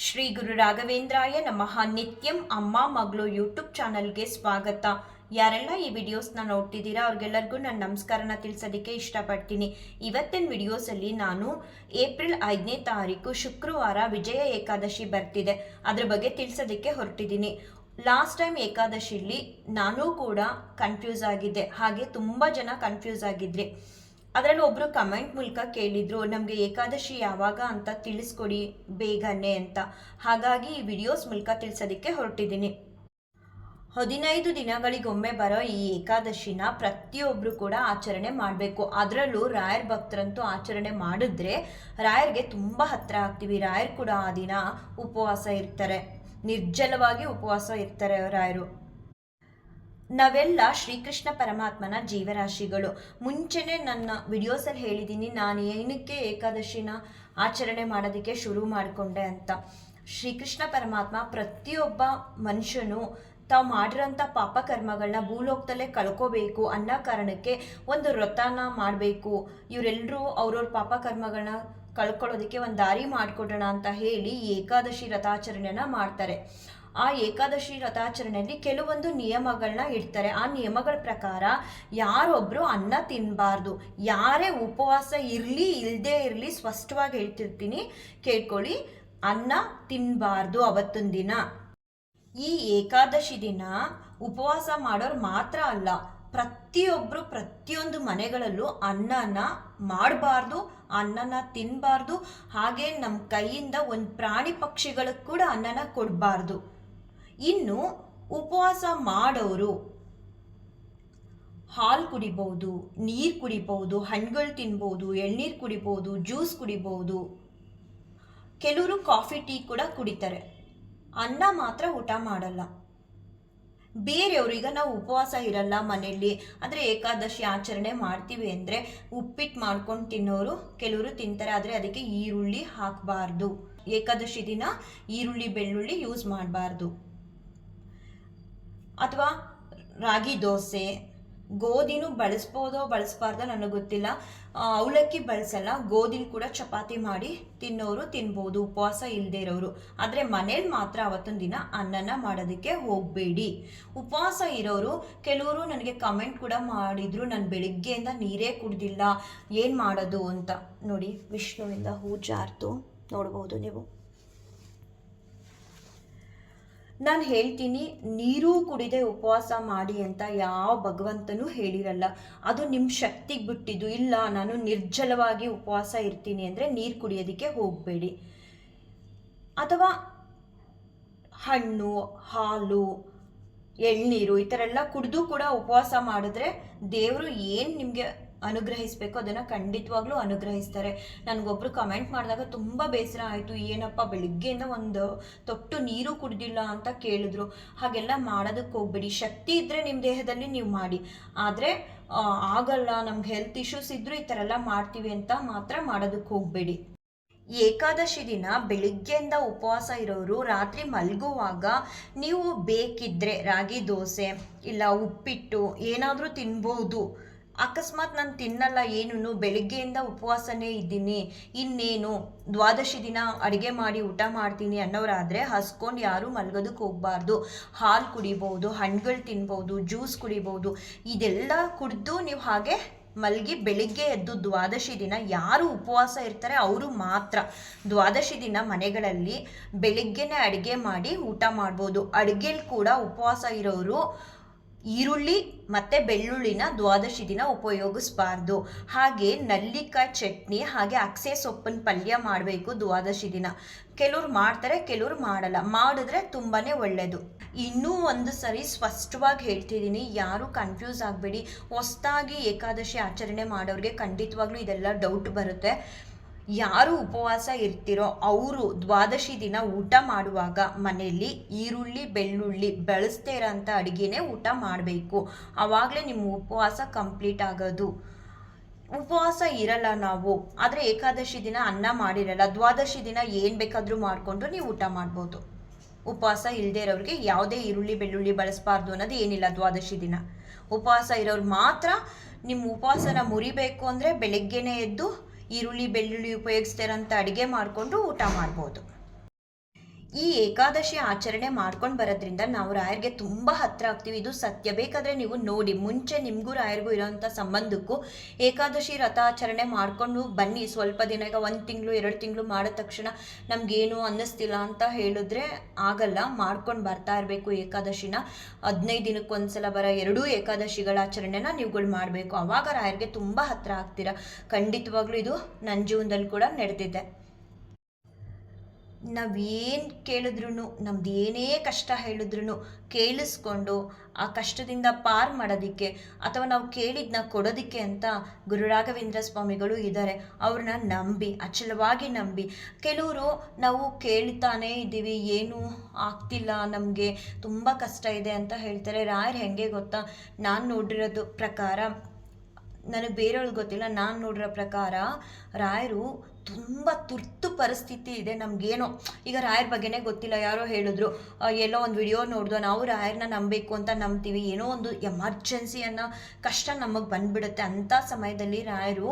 ಶ್ರೀ ಗುರು ರಾಘವೇಂದ್ರಾಯ ನಮಃ. ನಿತ್ಯಂ ಅಮ್ಮ ಮಗಳು ಯೂಟ್ಯೂಬ್ ಚಾನಲ್ಗೆ ಸ್ವಾಗತ. ಯಾರೆಲ್ಲ ಈ ವಿಡಿಯೋಸ್ನ ನೋಡ್ತಿದ್ದೀರಾ, ಅವ್ರಿಗೆಲ್ಲರಿಗೂ ನಾನು ನಮಸ್ಕಾರನ ತಿಳಿಸೋದಕ್ಕೆ ಇಷ್ಟಪಡ್ತೀನಿ. ಇವತ್ತಿನ ವಿಡಿಯೋಸಲ್ಲಿ ನಾನು ಏಪ್ರಿಲ್ ಐದನೇ ತಾರೀಕು ಶುಕ್ರವಾರ ವಿಜಯ ಏಕಾದಶಿ ಬರ್ತಿದೆ. ಅದ್ರ ಬಗ್ಗೆ ತಿಳಿಸೋದಕ್ಕೆ ಹೊರಟಿದ್ದೀನಿ. ಲಾಸ್ಟ್ ಟೈಮ್ ಏಕಾದಶಿಲಿ ನಾನು ಕೂಡ ಕನ್ಫ್ಯೂಸ್ ಆಗಿದ್ದೆ. ಹಾಗೆ ತುಂಬ ಜನ ಕನ್ಫ್ಯೂಸ್ ಆಗಿದ್ರಿ. ಅದರಲ್ಲಿ ಒಬ್ರು ಕಮೆಂಟ್ ಮೂಲಕ ಕೇಳಿದ್ರು, ನಮಗೆ ಏಕಾದಶಿ ಯಾವಾಗ ಅಂತ ತಿಳಿಸ್ಕೊಡಿ ಬೇಗನೆ ಅಂತ. ಹಾಗಾಗಿ ಈ ವಿಡಿಯೋಸ್ ಮೂಲಕ ತಿಳಿಸೋದಕ್ಕೆ ಹೊರಟಿದ್ದೀನಿ. ಹದಿನೈದು ದಿನಗಳಿಗೊಮ್ಮೆ ಬರೋ ಈ ಏಕಾದಶಿನ ಪ್ರತಿಯೊಬ್ಬರು ಕೂಡ ಆಚರಣೆ ಮಾಡಬೇಕು. ಅದರಲ್ಲೂ ರಾಯರ್ ಭಕ್ತರಂತೂ ಆಚರಣೆ ಮಾಡಿದ್ರೆ ರಾಯರ್ಗೆ ತುಂಬ ಹತ್ತಿರ ಆಗ್ತೀವಿ. ರಾಯರ್ ಕೂಡ ಆ ದಿನ ಉಪವಾಸ ಇರ್ತಾರೆ. ನಿರ್ಜಲವಾಗಿ ಉಪವಾಸ ಇರ್ತಾರೆ ರಾಯರು. ನಾವೆಲ್ಲ ಶ್ರೀಕೃಷ್ಣ ಪರಮಾತ್ಮನ ಜೀವರಾಶಿಗಳು. ಮುಂಚೆನೆ ನನ್ನ ವಿಡಿಯೋಸಲ್ಲಿ ಹೇಳಿದ್ದೀನಿ ನಾನು ಏನಕ್ಕೆ ಏಕಾದಶಿನ ಆಚರಣೆ ಮಾಡೋದಕ್ಕೆ ಶುರು ಮಾಡಿಕೊಂಡೆ ಅಂತ. ಶ್ರೀಕೃಷ್ಣ ಪರಮಾತ್ಮ ಪ್ರತಿಯೊಬ್ಬ ಮನುಷ್ಯನು ತಾವು ಮಾಡಿರೋಂಥ ಪಾಪಕರ್ಮಗಳನ್ನ ಭೂಲೋಕದಲ್ಲೇ ಕಳ್ಕೋಬೇಕು ಅನ್ನೋ ಕಾರಣಕ್ಕೆ ಒಂದು ವ್ರತನ ಮಾಡಬೇಕು ಇವರೆಲ್ಲರೂ ಅವ್ರವ್ರ ಪಾಪಕರ್ಮಗಳನ್ನ ಕಳ್ಕೊಳ್ಳೋದಕ್ಕೆ ಒಂದು ದಾರಿ ಮಾಡಿಕೊಡೋಣ ಅಂತ ಹೇಳಿ ಏಕಾದಶಿ ವ್ರತಾಚರಣೆನ ಮಾಡ್ತಾರೆ. ಆ ಏಕಾದಶಿ ರಥಾಚರಣೆಯಲ್ಲಿ ಕೆಲವೊಂದು ನಿಯಮಗಳನ್ನ ಇಡ್ತಾರೆ. ಆ ನಿಯಮಗಳ ಪ್ರಕಾರ ಯಾರೊಬ್ಬರು ಅನ್ನ ತಿನ್ನಬಾರ್ದು ಯಾರೇ ಉಪವಾಸ ಇರಲಿ ಇಲ್ಲದೇ ಇರಲಿ, ಸ್ಪಷ್ಟವಾಗಿ ಹೇಳ್ತಿರ್ತೀನಿ, ಕೇಳ್ಕೊಳ್ಳಿ. ಅನ್ನ ತಿನ್ನಬಾರ್ದು ಅವತ್ತೊಂದು ದಿನ. ಈ ಏಕಾದಶಿ ದಿನ ಉಪವಾಸ ಮಾಡೋರು ಮಾತ್ರ ಅಲ್ಲ ಪ್ರತಿಯೊಬ್ಬರು ಪ್ರತಿಯೊಂದು ಮನೆಗಳಲ್ಲೂ ಅನ್ನನ ಮಾಡಬಾರ್ದು, ಅನ್ನನ ತಿನ್ನಬಾರ್ದು ಹಾಗೆ ನಮ್ಮ ಕೈಯಿಂದ ಒಂದು ಪ್ರಾಣಿ ಪಕ್ಷಿಗಳಿಗೆ ಕೂಡ ಅನ್ನನ ಕೊಡಬಾರ್ದು. ಇನ್ನು ಉಪವಾಸ ಮಾಡೋರು. ಹಾಲು ಕುಡಿಬಹುದು ನೀರು ಕುಡಿಬಹುದು ಹಣ್ಣುಗಳು ತಿನ್ಬೋದು, ಎಳ್ನೀರು ಕುಡಿಬಹುದು ಜ್ಯೂಸ್ ಕುಡಿಬಹುದು ಕೆಲವರು ಕಾಫಿ, ಟೀ ಕೂಡ ಕುಡಿತಾರೆ. ಅನ್ನ ಮಾತ್ರ ಊಟ ಮಾಡಲ್ಲ. ಬೇರೆಯವ್ರೀಗ ನಾವು ಉಪವಾಸ ಇರಲ್ಲ ಮನೆಯಲ್ಲಿ, ಆದರೆ ಏಕಾದಶಿ ಆಚರಣೆ ಮಾಡ್ತೀವಿ ಅಂದರೆ ಉಪ್ಪಿಟ್ಟು ಮಾಡ್ಕೊಂಡು ತಿನ್ನೋರು ಕೆಲವರು ತಿಂತಾರೆ, ಆದರೆ ಅದಕ್ಕೆ ಈರುಳ್ಳಿ ಹಾಕಬಾರ್ದು. ಏಕಾದಶಿ ದಿನ ಈರುಳ್ಳಿ, ಬೆಳ್ಳುಳ್ಳಿ ಯೂಸ್ ಮಾಡಬಾರ್ದು. ಅಥವಾ ರಾಗಿ ದೋಸೆ, ಗೋಧಿನೂ ಬಳಸ್ಬೋದೋ ಬಳಸ್ಬಾರ್ದೋ ನನಗೆ ಗೊತ್ತಿಲ್ಲ. ಅವಲಕ್ಕಿ ಬಳಸಲ್ಲ. ಗೋಧಿನ ಕೂಡ ಚಪಾತಿ ಮಾಡಿ ತಿನ್ನೋರು ತಿನ್ಬೋದು. ಉಪವಾಸ ಇಲ್ಲದೆ ಇರೋರು. ಆದರೆ ಮನೇಲಿ ಮಾತ್ರ ಅವತ್ತೊಂದು ದಿನ ಅನ್ನನ ಮಾಡೋದಕ್ಕೆ ಹೋಗಬೇಡಿ. ಉಪವಾಸ ಇರೋರು, ಕೆಲವರು ನನಗೆ ಕಮೆಂಟ್ ಕೂಡ ಮಾಡಿದ್ರು. ನಾನು ಬೆಳಿಗ್ಗೆಯಿಂದ ನೀರೇ ಕುಡ್ದಿಲ್ಲ. ಏನು ಮಾಡೋದು ಅಂತ. ನೋಡಿ, ವಿಷ್ಣುವಿಂದ ಹೂ ಜಾರ್ತು ನೋಡ್ಬೋದು ನೀವು. ನಾನು ಹೇಳ್ತೀನಿ, ನೀರೂ ಕುಡಿದೆ ಉಪವಾಸ ಮಾಡಿ ಅಂತ ಯಾವ ಭಗವಂತನೂ ಹೇಳಿರಲ್ಲ. ಅದು ನಿಮ್ಮ ಶಕ್ತಿಗೆ ಬಿಟ್ಟಿದ್ದು. ಇಲ್ಲ, ನಾನು ನಿರ್ಜಲವಾಗಿ ಉಪವಾಸ ಇರ್ತೀನಿ ಅಂದರೆ ನೀರು ಕುಡಿಯೋದಕ್ಕೆ ಹೋಗಬೇಡಿ. ಅಥವಾ ಹಣ್ಣು, ಹಾಲು, ಎಳ್ನೀರು ಈ ಥರ ಎಲ್ಲ ಕುಡಿದು ಕೂಡ ಉಪವಾಸ ಮಾಡಿದ್ರೆ ದೇವರು ಏನು ನಿಮಗೆ ಅನುಗ್ರಹಿಸಬೇಕು, ಅದನ್ನು ಖಂಡಿತವಾಗ್ಲೂ ಅನುಗ್ರಹಿಸ್ತಾರೆ. ನನಗೊಬ್ರು ಕಮೆಂಟ್ ಮಾಡಿದಾಗ ತುಂಬ ಬೇಸರ ಆಯಿತು, ಏನಪ್ಪ, ಬೆಳಿಗ್ಗೆಯಿಂದ ಒಂದು ತೊಟ್ಟು ನೀರು ಕುಡ್ದಿಲ್ಲ ಅಂತ ಕೇಳಿದ್ರು. ಹಾಗೆಲ್ಲ ಮಾಡೋದಕ್ಕೆ ಹೋಗ್ಬೇಡಿ. ಶಕ್ತಿ ಇದ್ದರೆ ನಿಮ್ಮ ದೇಹದಲ್ಲಿ ನೀವು ಮಾಡಿ. ಆದರೆ ಆಗಲ್ಲ, ನಮ್ಗೆ ಹೆಲ್ತ್ ಇಶ್ಯೂಸ್ ಇದ್ದರೂ ಈ ಥರ ಎಲ್ಲ ಮಾಡ್ತೀವಿ ಅಂತ ಮಾತ್ರ ಮಾಡೋದಕ್ಕೆ ಹೋಗಬೇಡಿ. ಏಕಾದಶಿ ದಿನ ಬೆಳಿಗ್ಗೆಯಿಂದ ಉಪವಾಸ ಇರೋರು ರಾತ್ರಿ ಮಲಗುವಾಗ ನೀವು ಬೇಕಿದ್ರೆ ರಾಗಿ, ದೋಸೆ, ಇಲ್ಲ ಉಪ್ಪಿಟ್ಟು ಏನಾದರೂ ತಿನ್ಬೋದು. ಅಕಸ್ಮಾತ್ ನಾನು ತಿನ್ನಲ್ಲ ಏನೂ ಬೆಳಿಗ್ಗೆಯಿಂದ ಉಪವಾಸನೇ ಇದ್ದೀನಿ, ಇನ್ನೇನು, ದ್ವಾದಶಿ ದಿನ ಅಡುಗೆ ಮಾಡಿ ಊಟ ಮಾಡ್ತೀನಿ ಅನ್ನೋರಾದರೆ ಹಸ್ಕೊಂಡು ಯಾರೂ ಮಲ್ಗೋದಕ್ಕೆ ಹೋಗಬಾರ್ದು. ಹಾಲು ಕುಡಿಬೋದು ಹಣ್ಣುಗಳು ತಿನ್ಬೋದು, ಜ್ಯೂಸ್ ಕುಡಿಬೋದು, ಇದೆಲ್ಲ ಕುಡಿದು ನೀವು ಹಾಗೆ ಮಲಗಿ ಬೆಳಿಗ್ಗೆ ಎದ್ದು ದ್ವಾದಶಿ ದಿನ ಯಾರು ಉಪವಾಸ ಇರ್ತಾರೆ ಅವರು ಮಾತ್ರ. ದ್ವಾದಶಿ ದಿನ ಮನೆಗಳಲ್ಲಿ ಬೆಳಿಗ್ಗೆನೇ ಅಡುಗೆ ಮಾಡಿ ಊಟ ಮಾಡ್ಬೋದು. ಅಡುಗೆಲಿ ಕೂಡ ಉಪವಾಸ ಇರೋರು ಈರುಳ್ಳಿ ಮತ್ತು ಬೆಳ್ಳುಳ್ಳಿನ ದ್ವಾದಶಿ ದಿನ ಉಪಯೋಗಿಸ್ಬಾರ್ದು. ಹಾಗೆ ನಲ್ಲಿಕಾಯಿ ಚಟ್ನಿ, ಹಾಗೆ ಅಕ್ಸೆ ಸೊಪ್ಪಿನ ಪಲ್ಯ ಮಾಡಬೇಕು ದ್ವಾದಶಿ ದಿನ ಕೆಲವ್ರು ಮಾಡ್ತಾರೆ, ಕೆಲವ್ರು ಮಾಡಲ್ಲ. ಮಾಡಿದ್ರೆ ತುಂಬಾ ಒಳ್ಳೆಯದು ಇನ್ನೂ ಒಂದು ಸರಿ ಸ್ಪಷ್ಟವಾಗಿ ಹೇಳ್ತಿದ್ದೀನಿ. ಯಾರು ಕನ್ಫ್ಯೂಸ್ ಆಗಬೇಡಿ. ಹೊಸ್ದಾಗಿ ಏಕಾದಶಿ ಆಚರಣೆ ಮಾಡೋರಿಗೆ ಖಂಡಿತವಾಗ್ಲೂ ಇದೆಲ್ಲ ಡೌಟ್ ಬರುತ್ತೆ. ಯಾರು ಉಪವಾಸ ಇರ್ತಿರೋ ಅವರು ದ್ವಾದಶಿ ದಿನ ಊಟ ಮಾಡುವಾಗ ಮನೆಯಲ್ಲಿ ಈರುಳ್ಳಿ, ಬೆಳ್ಳುಳ್ಳಿ ಬೆಳೆಸ್ದೇ ಇರೋಂಥ ಅಡುಗೆನೇ ಊಟ ಮಾಡಬೇಕು. ಆವಾಗಲೇ ನಿಮ್ಮ ಉಪವಾಸ ಕಂಪ್ಲೀಟ್ ಆಗೋದು. ಉಪವಾಸ ಇರಲ್ಲ ನಾವು. ಆದರೆ ಏಕಾದಶಿ ದಿನ ಅನ್ನ ಮಾಡಿರಲ್ಲ. ದ್ವಾದಶಿ ದಿನ ಏನು ಬೇಕಾದರೂ ಮಾಡಿಕೊಂಡು ನೀವು ಊಟ ಮಾಡ್ಬೋದು. ಉಪವಾಸ ಇಲ್ಲದೆ ಇರೋರಿಗೆ ಯಾವುದೇ ಈರುಳ್ಳಿ, ಬೆಳ್ಳುಳ್ಳಿ ಬಳಸಬಾರ್ದು ಅನ್ನೋದು ಏನಿಲ್ಲ ದ್ವಾದಶಿ ದಿನ. ಉಪವಾಸ ಇರೋರು ಮಾತ್ರ ನಿಮ್ಮ ಉಪವಾಸನ ಮುರಿಬೇಕು ಅಂದರೆ ಬೆಳಗ್ಗೆನೇ ಎದ್ದು ಈರುಳ್ಳಿ ಬೆಳ್ಳುಳ್ಳಿ ಉಪಯೋಗಿಸ್ತಿರೋಂಥ ಅಡುಗೆ ಮಾಡಿಕೊಂಡು ಊಟ ಮಾಡ್ಬೋದು. ಈ ಏಕಾದಶಿ ಆಚರಣೆ ಮಾಡ್ಕೊಂಡು ಬರೋದ್ರಿಂದ ನಾವು ರಾಯರಿಗೆ ತುಂಬ ಹತ್ರ ಆಗ್ತೀವಿ. ಇದು ಸತ್ಯ. ಬೇಕಾದರೆ ನೀವು ನೋಡಿ, ಮುಂಚೆ ನಿಮಗೂ ರಾಯರಿಗೂ ಇರೋಂಥ ಸಂಬಂಧಕ್ಕೂ ಏಕಾದಶಿ ರಥಾಚರಣೆ ಮಾಡಿಕೊಂಡು ಬನ್ನಿ. ಸ್ವಲ್ಪ ದಿನ ಈಗ ಒಂದು ತಿಂಗಳು, ಎರಡು ತಿಂಗಳು ಮಾಡಿದ ತಕ್ಷಣ ನಮಗೇನು ಅನ್ನಿಸ್ತಿಲ್ಲ ಅಂತ ಹೇಳಿದ್ರೆ ಆಗಲ್ಲ. ಮಾಡ್ಕೊಂಡು ಬರ್ತಾ ಇರಬೇಕು ಏಕಾದಶಿನ. ಹದಿನೈದು ದಿನಕ್ಕೊಂದ್ಸಲ ಬರೋ ಎರಡೂ ಏಕಾದಶಿಗಳ ಆಚರಣೆನ ನೀವುಗಳು ಮಾಡಬೇಕು. ಆವಾಗ ರಾಯರಿಗೆ ತುಂಬ ಹತ್ರ ಆಗ್ತೀರ. ಖಂಡಿತವಾಗ್ಲೂ ಇದು ನನ್ನ ಜೀವನದಲ್ಲಿ ಕೂಡ ನಡೆದಿದೆ. ನಾವೇನು ಕೇಳಿದ್ರು ನಮ್ದು ಏನೇ ಕಷ್ಟ ಹೇಳಿದ್ರು ಕೇಳಿಸ್ಕೊಂಡು ಆ ಕಷ್ಟದಿಂದ ಪಾರ್ ಮಾಡೋದಕ್ಕೆ ಅಥವಾ ನಾವು ಕೇಳಿದ್ನ ಕೊಡೋದಕ್ಕೆ ಅಂತ ಗುರುರಾಘವೇಂದ್ರ ಸ್ವಾಮಿಗಳು ಇದ್ದಾರೆ ಅವ್ರನ್ನ ನಂಬಿ, ಅಚಲವಾಗಿ ನಂಬಿ. ಕೆಲವರು ನಾವು ಕೇಳ್ತಾನೇ ಇದ್ದೀವಿ, ಏನೂ ಆಗ್ತಿಲ್ಲ, ನಮಗೆ ತುಂಬ ಕಷ್ಟ ಇದೆ ಅಂತ ಹೇಳ್ತಾರೆ. ರಾಯರು ಹೆಂಗೆ ಗೊತ್ತಾ? ನಾನು ನೋಡಿರೋದು ಪ್ರಕಾರ, ನನಗೆ ಬೇರೆಯವ್ರಿಗೆ ಗೊತ್ತಿಲ್ಲ, ನಾನು ನೋಡಿರೋ ಪ್ರಕಾರ ರಾಯರು ತುಂಬ ತುರ್ತು ಪರಿಸ್ಥಿತಿ ಇದೆ ನಮಗೇನೋ. ಈಗ ರಾಯರ ಬಗ್ಗೆನೇ ಗೊತ್ತಿಲ್ಲ, ಯಾರೋ ಹೇಳಿದ್ರು ಎಲ್ಲೋ ಒಂದು ವಿಡಿಯೋ ನೋಡಿದ್ರು ನಾವು ರಾಯರನ್ನ ನಂಬಬೇಕು ಅಂತ ನಂಬ್ತೀವಿ, ಏನೋ ಒಂದು ಎಮರ್ಜೆನ್ಸಿ ಅನ್ನೋ ಕಷ್ಟ ನಮಗೆ ಬಂದ್ಬಿಡುತ್ತೆ. ಅಂಥ ಸಮಯದಲ್ಲಿ ರಾಯರು,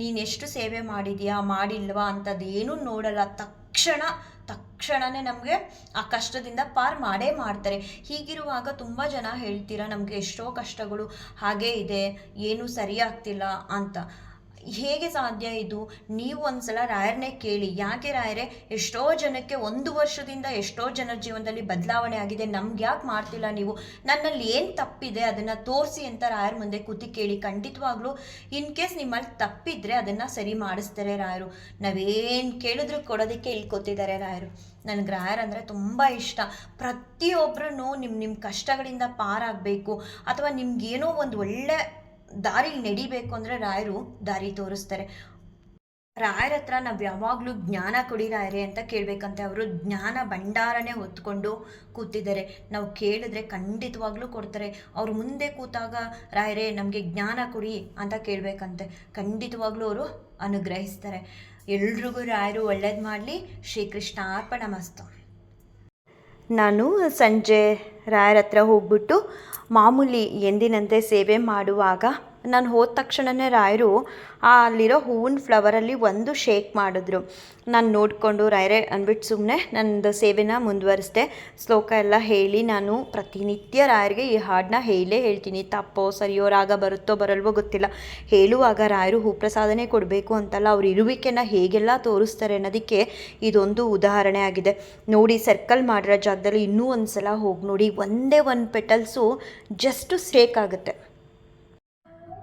ನೀನು ಎಷ್ಟು ಸೇವೆ ಮಾಡಿದ್ಯಾ, ಮಾಡಿಲ್ವಾ ಅಂಥದ್ದೇನೂ ನೋಡಲ್ಲ. ತಕ್ಷಣ ತಕ್ಷಣವೇ ನಮಗೆ ಆ ಕಷ್ಟದಿಂದ ಪಾರ್ ಮಾಡೇ ಮಾಡ್ತಾರೆ. ಹೀಗಿರುವಾಗ ತುಂಬ ಜನ ಹೇಳ್ತೀರಾ, ನಮಗೆ ಎಷ್ಟೋ ಕಷ್ಟಗಳು ಹಾಗೇ ಇದೆ, ಏನೂ ಸರಿಯಾಗ್ತಿಲ್ಲ ಅಂತ. ಹೇಗೆ ಸಾಧ್ಯ ಇದು? ನೀವು ಒಂದ್ಸಲ ರಾಯರ್ನೇ ಕೇಳಿ. ಯಾಕೆ ರಾಯರೇ? ಎಷ್ಟೋ ಜನಕ್ಕೆ ಒಂದು ವರ್ಷದಿಂದ ಎಷ್ಟೋ ಜನರ ಜೀವನದಲ್ಲಿ ಬದಲಾವಣೆ ಆಗಿದೆ. ನಮ್ಗೆ ಯಾಕೆ ಮಾಡ್ತಿಲ್ಲ ನೀವು? ನನ್ನಲ್ಲಿ ಏನು ತಪ್ಪಿದೆ? ಅದನ್ನು ತೋರಿಸಿ ಅಂತ ರಾಯರ ಮುಂದೆ ಕೂತಿ ಕೇಳಿ. ಖಂಡಿತವಾಗ್ಲೂ, ಇನ್ ಕೇಸ್ ನಿಮ್ಮಲ್ಲಿ ತಪ್ಪಿದ್ರೆ ಅದನ್ನು ಸರಿ ಮಾಡಿಸ್ತಾರೆ ರಾಯರು. ನಾವೇನು ಕೇಳಿದ್ರು ಕೊಡೋದಕ್ಕೆ ಇಲ್ಲಿ ರಾಯರು. ನನಗೆ ರಾಯರ್ ಅಂದರೆ ತುಂಬ ಇಷ್ಟ. ಪ್ರತಿಯೊಬ್ಬರೂ ನಿಮ್ಮ ನಿಮ್ಮ ಕಷ್ಟಗಳಿಂದ ಪಾರಾಗಬೇಕು. ಅಥವಾ ನಿಮ್ಗೇನೋ ಒಂದು ಒಳ್ಳೆ ದಾರಿಲಿ ನಡಿಬೇಕು ಅಂದರೆ ರಾಯರು ದಾರಿ ತೋರಿಸ್ತಾರೆ. ರಾಯರ ಹತ್ರ ನಾವು ಯಾವಾಗಲೂ ಜ್ಞಾನ ಕೊಡಿ ರಾಯರೇ ಅಂತ ಕೇಳಬೇಕಂತೆ ಅವರು. ಜ್ಞಾನ ಭಂಡಾರನೇ ಹೊತ್ಕೊಂಡು ಕೂತಿದ್ದಾರೆ. ನಾವು ಕೇಳಿದ್ರೆ ಖಂಡಿತವಾಗ್ಲೂ ಕೊಡ್ತಾರೆ. ಅವ್ರು ಮುಂದೆ ಕೂತಾಗ ರಾಯರೇ ನಮಗೆ ಜ್ಞಾನ ಕೊಡಿ ಅಂತ ಕೇಳಬೇಕಂತೆ. ಖಂಡಿತವಾಗ್ಲೂ ಅವರು ಅನುಗ್ರಹಿಸ್ತಾರೆ. ಎಲ್ರಿಗೂ ರಾಯರು ಒಳ್ಳೇದು ಮಾಡಲಿ. ಶ್ರೀಕೃಷ್ಣ ಅರ್ಪಣ ಮಸ್ತು. ನಾನು ಸಂಜೆ ರಾಯರ ಹತ್ರ ಹೋಗ್ಬಿಟ್ಟು ಮಾಮೂಲಿ ಎಂದಿನಂತೆ ಸೇವೆ ಮಾಡುವಾಗ ನಾನು ಹೋದ ತಕ್ಷಣವೇ ರಾಯರು ಅಲ್ಲಿರೋ ಹೂವಿನ ಫ್ಲವರಲ್ಲಿ ಒಂದು ಶೇಕ್ ಮಾಡಿದ್ರು. ನಾನು ನೋಡಿಕೊಂಡು, ರಾಯರೇ ಅಂದ್ಬಿಟ್ಟು ಸುಮ್ಮನೆ ನನ್ನದು ಸೇವೆನ ಮುಂದುವರಿಸಿದೆ. ಶ್ಲೋಕ ಎಲ್ಲ ಹೇಳಿ ನಾನು ಪ್ರತಿನಿತ್ಯ ರಾಯರಿಗೆ ಈ ಹಾಡನ್ನ ಹೇಳೇ ಹೇಳ್ತೀನಿ. ತಪ್ಪೋ, ಸರಿಯೋ, ರಾಗ ಬರುತ್ತೋ, ಬರಲ್ವೋ ಗೊತ್ತಿಲ್ಲ. ಹೇಳುವಾಗ ರಾಯರು ಹೂಪ್ರಸಾದನೆ ಕೊಡಬೇಕು ಅಂತಲ್ಲ, ಅವ್ರ ಇರುವಿಕೆನ ಹೇಗೆಲ್ಲ ತೋರಿಸ್ತಾರೆ ಅನ್ನೋದಕ್ಕೆ ಇದೊಂದು ಉದಾಹರಣೆ ಆಗಿದೆ. ನೋಡಿ ಸರ್ಕಲ್ ಮಾಡಿರೋ ಜಾಗದಲ್ಲಿ ಇನ್ನೂ ಒಂದು ಸಲ ಹೋಗಿ ನೋಡಿ. ಒಂದೇ ಒಂದು ಪೆಟಲ್ಸು ಜಸ್ಟು ಸ್ಟೇಕ್ ಆಗುತ್ತೆ.